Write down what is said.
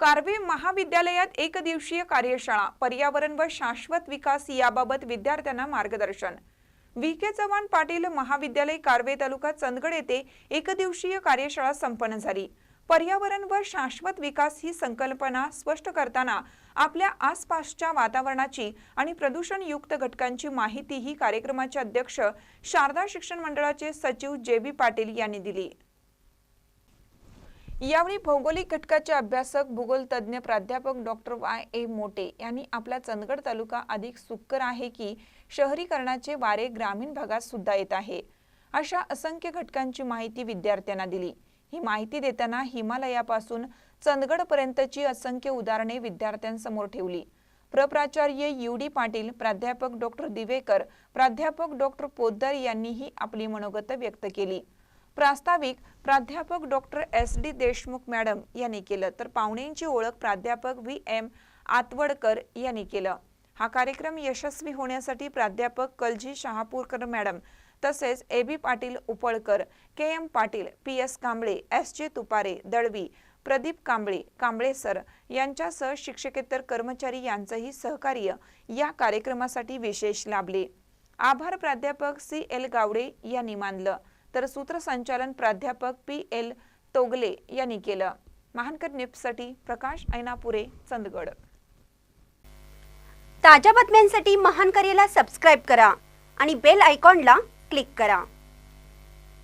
कार्वे महाविद्यालयात एक दिवसीय कार्यशाळा पर्यावरण व शाश्वत विकास याबाबत विद्यार्थ्यांना मार्गदर्शन. व्ही. के. चव्हाण पाटील महाविद्यालय कार्वे तालुका चंदगड येथे एक दिवसीय कार्यशाळा संपन्न झाली. पर्यावरण व शाश्वत विकास ही संकल्पना स्पष्ट करताना आपल्या आसपासच्या वातावरणाची आणि प्रदूषणयुक्त घटकांची माहिती ही कार्यक्रमाचे अध्यक्ष शारदा शिक्षण मंडळाचे सचिव जे बी पाटील यांनी दिली. यावेळी भौगोलिक घटकाचे अभ्यासक भूगोल तज्ज्ञ प्राध्यापक डॉक्टर वाय ए मोटे यांनी आपला चंदगड तालुका अधिक सुकर आहे की शहरीकरणाचे वारे ग्रामीण भागात सुद्धा येत आहे. अशा असंख्य घटकांची माहिती विद्यार्थ्यांना दिली. ही माहिती देताना हिमालयापासून चंदगडपर्यंतची असंख्य उदाहरणे विद्यार्थ्यांसमोर ठेवली. प्रप्राचार्य यू डी पाटील प्राध्यापक डॉक्टर दिवेकर प्राध्यापक डॉक्टर पोद्दार यांनीही आपली मनोगत व्यक्त केली. प्रास्ताविक प्राध्यापक doctor S. D. Deshmukh madam यांनी केलं. तर पाहुण्यांची ओळख प्राध्यापक व्ही. एम. आतवडकर यांनी केलं. हा कार्यक्रम यशस्वी होण्यासाठी प्राध्यापक कलजी शहापूरकर मॅडम तसेच A. B. Patil Upalkar K. M. Patil P. S. Kamble S. J. Tupare Dalvi Pradeep Kamble Kamble sir यांच्यासह शिक्षकेतर कर्मचारी यांचंही सहकार्य या कार्यक्रमासाठी विशेष लाभले. आभार प्राध्यापक सी. एल. गावडे यांनी मानलं. तर सूत्रसंचालन प्राध्यापक पी एल तोगले यांनी केलं. महानकर न्यूजसाठी प्रकाश ऐनापुरे चंदगड. ताज्या बातम्यांसाठी महानकरेला सबस्क्राईब करा आणि बेल आयकॉनला क्लिक करा.